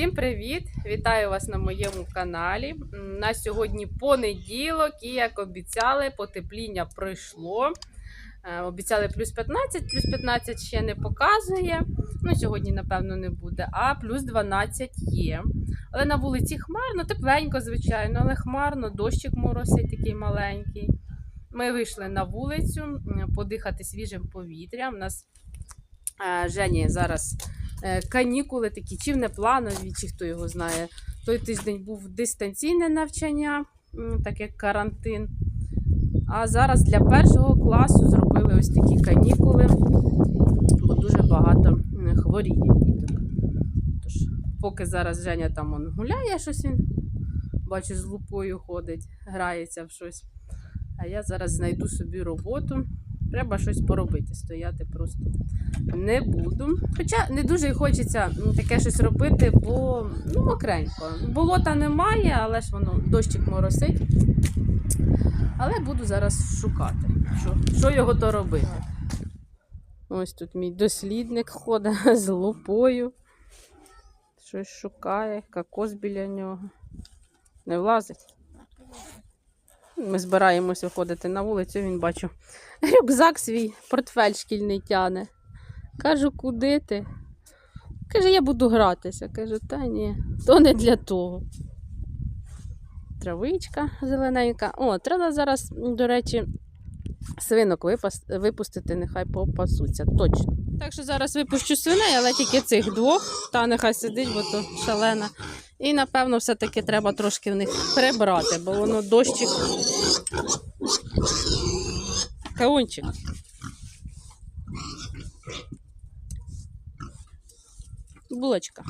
Всім привіт! Вітаю вас на моєму каналі. На сьогодні понеділок, і як обіцяли, потепління пройшло. Е, Обіцяли плюс 15, плюс 15 ще не показує. Ну, сьогодні, напевно, не буде, а плюс 12 є. Але на вулиці хмарно, тепленько, звичайно, але хмарно, дощик моросить такий маленький. Ми вийшли на вулицю подихати свіжим повітрям. У нас е, Жені зараз канікули такі, чи внепланові, чи хто його знає. Той тиждень був дистанційне навчання, так як карантин. А зараз для першого класу зробили ось такі канікули, бо дуже багато хворіє діток. Тож, поки зараз Женя там он гуляє, щось він бачу, з лупою ходить, грається в щось. А я зараз знайду собі роботу. Треба щось поробити, стояти просто не буду. Хоча не дуже хочеться таке щось робити, бо ну, мокренько. Болота немає, але ж воно дощик моросить. Але буду зараз шукати, що, що його то робити. Ось тут мій дослідник ходить з лупою. Щось шукає, кокос біля нього. Не влазить. Ми збираємось виходити на вулицю, він бачу. Рюкзак свій, портфель шкільний тяне. Кажу, куди ти? Каже, я буду гратися. Кажу, та ні, то не для того. Травичка зелененька. О, треба зараз, до речі, свинок випустити, нехай попасуться. Точно. Так що зараз випущу свиней, але тільки цих двох. Та нехай сидить, бо то шалена. І напевно все-таки треба трошки в них прибрати, бо воно дощик. Каунчик. Булочка.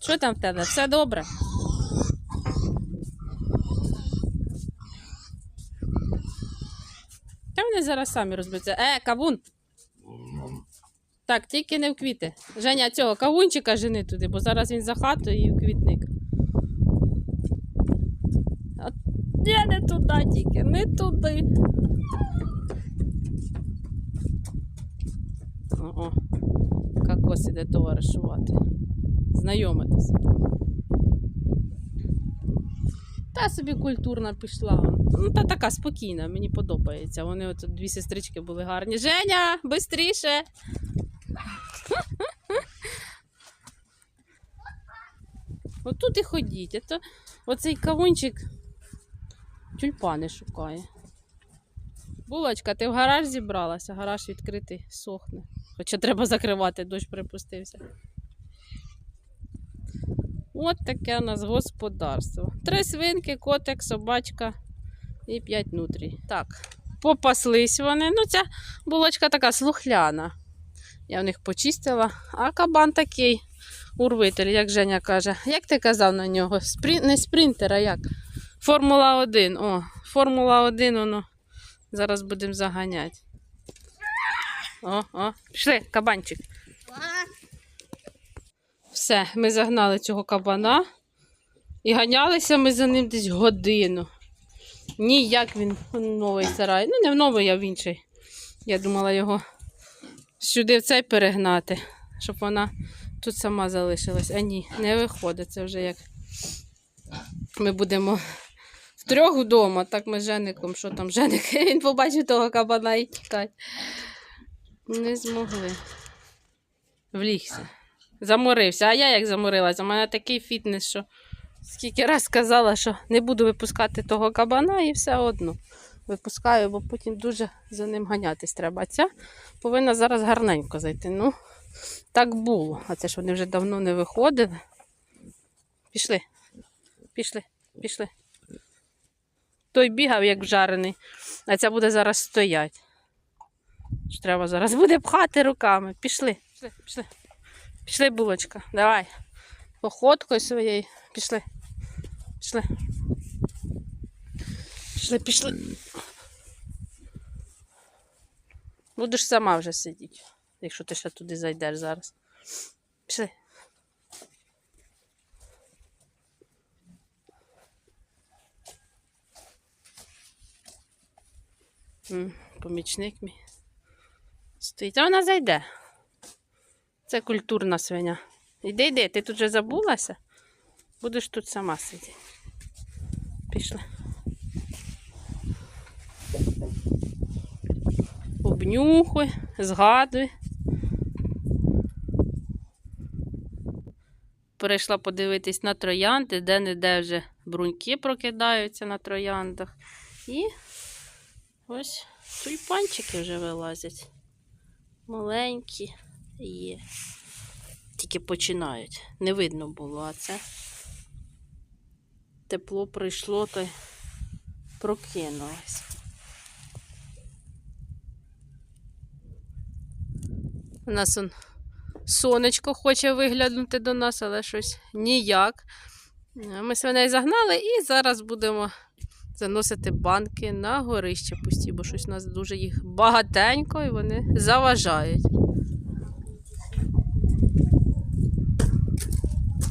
Що там в тебе? Все добре? Вони зараз самі розберуться. Е, кавун! Так, тільки не в квіти. Женя, цього кавунчика жени туди, бо зараз він за хатою і в квітник. Я не туди тільки, не туди. О, кокос іде товаришувати. Знайомитися. Та собі культурна пішла. Ну, та така спокійна, мені подобається. Вони от дві сестрички були гарні. Женя, швидше! Отут і ходіть. Это, оцей кавунчик тюльпани шукає. Булочка, ти в гараж зібралася, гараж відкритий, сохне. Хоча треба закривати, дощ припустився. От таке у нас господарство. Три свинки, котик, собачка і п'ять нутрій. Так, попаслись вони. Ну, ця булочка така слухляна. Я в них почистила. А кабан такий урвитель, як Женя каже. Як ти казав на нього? Спрі... Не спринтер, а як? Формула 1. О, Формула 1, воно. Зараз будемо заганяти. О, о, пішли, кабанчик. Все, ми загнали цього кабана. І ганялися ми за ним десь годину. Ніяк він в новий сарай. Ну, не в новий, а в інший. Я думала його сюди в цей перегнати, щоб вона тут сама залишилась. А ні, не виходить. Це вже як ми будемо втрьох вдома, так ми з Жеником, що там Женик, він побачив того кабана і тікать. Не змогли. Влігся. Заморився. А я як заморилася? У мене такий фітнес, що скільки раз сказала, що не буду випускати того кабана і все одно випускаю, бо потім дуже за ним ганятись треба. Ця повинна зараз гарненько зайти. Ну, так було. А це ж вони вже давно не виходили. Пішли, пішли, пішли. Той бігав, як вжарений, а ця буде зараз стоять. Треба зараз буде пхати руками. Пішли, пішли, пішли. Пішли, булочка, давай. Походкою своєю. Пішли. Пішли. Пішли, пішли. Будеш сама вже сидіти, якщо ти ще туди зайдеш зараз. Пішли. Помічник мій. Стоїть. А вона зайде. Це культурна свиня. Іди, йди, ти тут вже забулася? Будеш тут сама сидіти. Пішли. Обнюхуй, згадуй. Перейшла подивитись на троянди, де-не-де вже бруньки прокидаються на трояндах. І ось тюльпанчики вже вилазять. Маленькі є. Тільки починають. Не видно було, а це тепло прийшло, то прокинулось. У нас он сонечко хоче виглянути до нас, але щось ніяк. Ми свиней загнали і зараз будемо заносити банки на горище пусті, бо щось у нас дуже їх багатенько і вони заважають.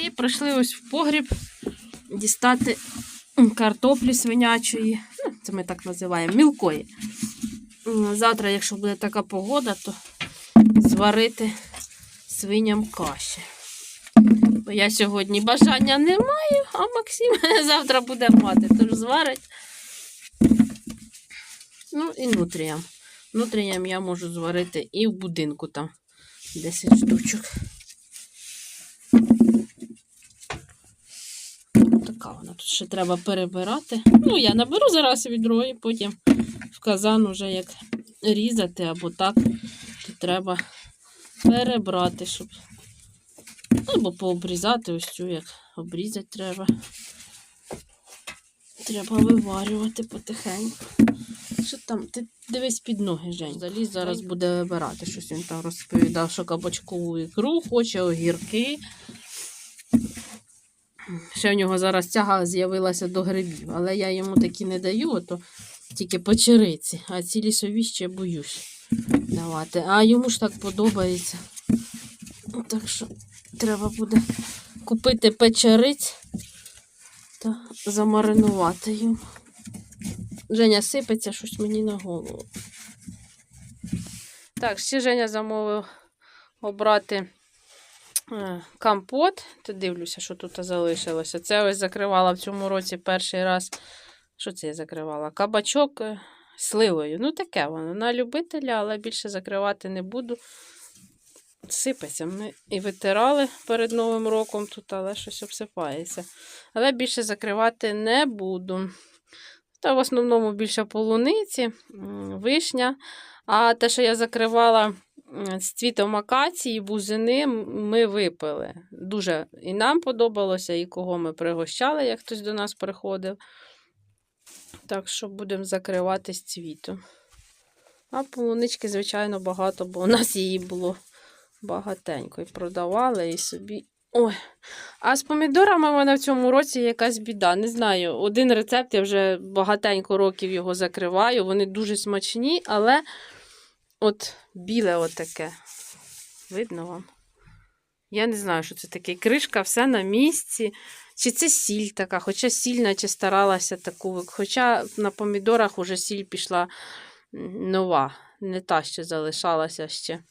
і прийшли ось в погріб дістати картоплі свинячої. Ну, це ми так називаємо, мілкої. Завтра, якщо буде така погода, то зварити свиням каші. Бо я сьогодні бажання не маю, а Максим завтра буде мати, тож зварить. Ну і нутріям. Нутріям я можу зварити і в будинку там 10 штучок. Така вона тут ще треба перебирати. Ну, я наберу зараз відро і потім в казан уже як різати або так, то треба перебрати, щоб. Або пообрізати ось цю, як обрізати треба. Треба виварювати потихеньку. Що там? Ти дивись під ноги, Жень. Заліз зараз буде вибирати щось. Він там розповідав, що кабачкову ікру, хоче огірки. Ще в нього зараз тяга з'явилася до грибів, але я йому такі не даю, ото тільки печериці, а ці лісові ще боюсь давати. А йому ж так подобається. Так що треба буде купити печериць та замаринувати їм. Женя сипеться щось мені на голову. Так, ще Женя замовив обрати компот. Ти дивлюся, що тут залишилося. Це ось закривала в цьому році перший раз. Що це я закривала? Кабачок е, сливою. Ну, таке воно. На любителя, але більше закривати не буду. Сипеться. Ми і витирали перед Новим роком тут, але щось обсипається. Але більше закривати не буду. Та в основному більше полуниці, вишня. А те, що я закривала з цвітом акації, бузини, ми випили. Дуже і нам подобалося, і кого ми пригощали, як хтось до нас приходив. Так що будемо закривати з цвітом. А полунички, звичайно, багато, бо у нас її було багатенько. І продавали, і собі. Ой. А з помідорами вона в цьому році якась біда. Не знаю. Один рецепт я вже багатенько років його закриваю. Вони дуже смачні, але от біле отаке. Видно вам? Я не знаю, що це таке. Кришка, все на місці. Чи це сіль така, хоча сіль наче старалася таку. Хоча на помідорах уже сіль пішла нова. Не та ще залишалася ще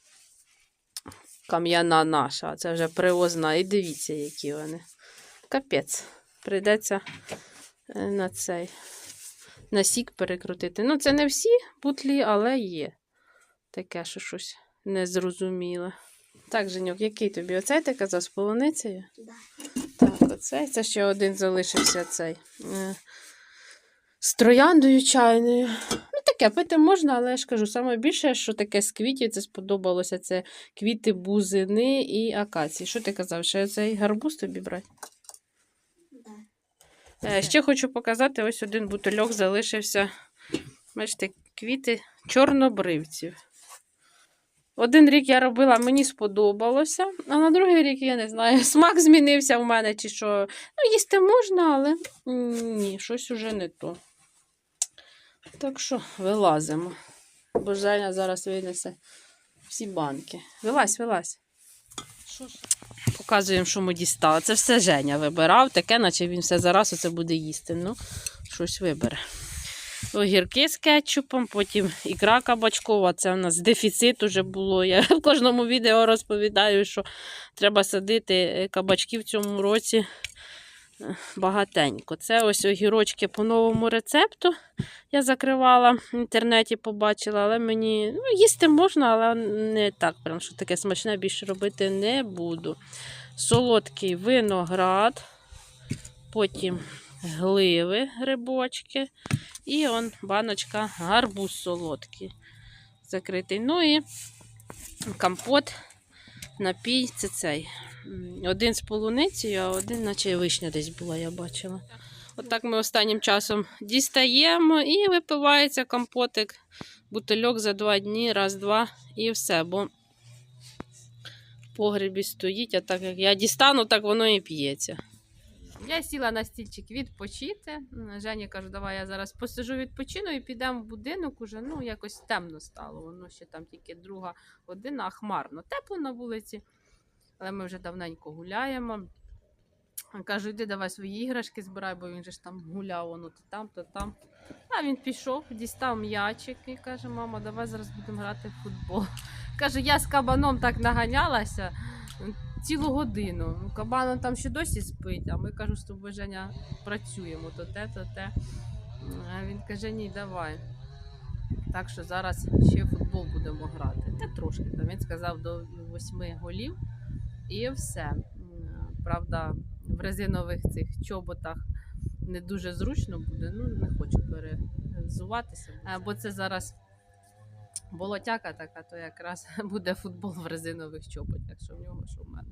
кам'яна наша, а це вже привозна. І дивіться, які вони. Капець. Прийдеться е, на цей на сік перекрутити. Ну, це не всі бутлі, але є. Таке, що щось незрозуміле. Так, Женьок, який тобі? Оцей ти казав з полуницею? Да. Так, оцей. Це ще один залишився цей. е, З трояндою чайною. Ну, таке пити можна, але я ж кажу, саме більше, що таке з квітів, це сподобалося. Це квіти бузини і акації. Що ти казав? Ще цей гарбуз тобі брати? Е, Ще хочу показати, ось один бутильок залишився. Бачите, квіти чорнобривців. Один рік я робила, мені сподобалося, а на другий рік я не знаю, смак змінився в мене чи що. Ну, їсти можна, але ні, щось уже не то. Так що вилазимо. Бо Женя зараз винесе всі банки. Вилазь, вилазь. Що ж? Показуємо, що ми дістали. Це все Женя вибирав, таке, наче він все зараз оце буде їсти. Ну, щось вибере. Огірки з кетчупом, потім ікра кабачкова. Це у нас дефіцит уже було. Я в кожному відео розповідаю, що треба садити е, кабачки в цьому році е, багатенько. Це ось огірочки по новому рецепту. Я закривала в інтернеті, побачила, але мені ну, їсти можна, але не так, прям що таке смачне більше робити не буду. Солодкий виноград, потім гливи, грибочки, і он баночка гарбуз солодкий закритий. Ну і компот, напій це цей. Один з полуницею, а один, наче вишня десь була, я бачила. Отак ми останнім часом дістаємо і випивається компотик, бутильок за два дні, раз-два і все. Бо в погребі стоїть, а так як я дістану, так воно і п'ється. Я сіла на стільчик відпочити. Жені кажу, давай я зараз посижу відпочину і підемо в будинок. Уже ну якось темно стало. Воно ще там тільки друга година, а хмарно. Тепло на вулиці, але ми вже давненько гуляємо. Кажу, йди давай свої іграшки збирай, бо він же ж там гуляв, воно то там, то там. А він пішов, дістав м'ячик і каже: мама, давай зараз будемо грати в футбол. Каже, я з кабаном так наганялася цілу годину. Ну, Кабан там ще досі спить, а ми кажу, з тобою Женя працюємо, то те, то те. А він каже, ні, давай. Так що зараз ще футбол будемо грати. Та трошки там. Він сказав до восьми голів і все. Правда, в резинових цих чоботах не дуже зручно буде. Ну, не хочу перезуватися. Бо це зараз болотяка така, то якраз буде футбол в резинових чоботях, що в нього, що в мене.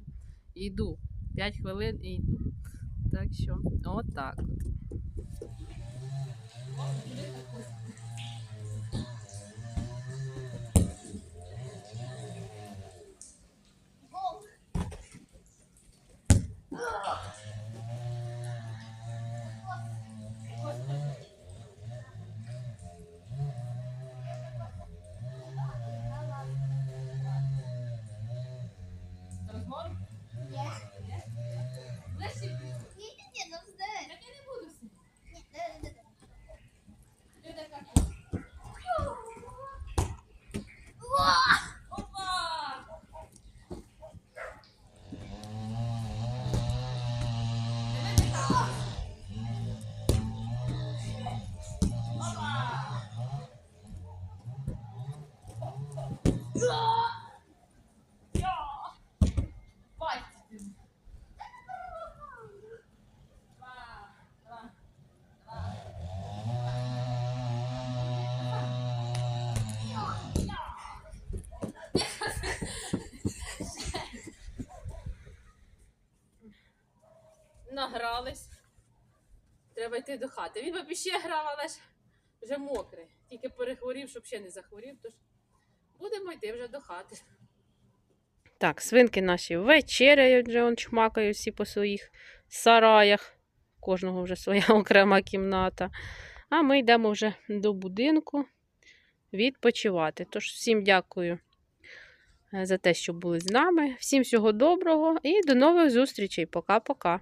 Йду. 5 хвилин і йду. Так що, отак. от. Награлись. Треба йти до хати. Він би ще грав, але ж вже мокрий. Тільки перехворів, щоб ще не захворів. Тож будемо йти вже до хати. Так, свинки наші вечеряють, вже он чмакають всі по своїх сараях. Кожного вже своя окрема кімната. А ми йдемо вже до будинку відпочивати. Тож всім дякую е, за те, що були з нами. Всім всього доброго і до нових зустрічей. Пока-пока.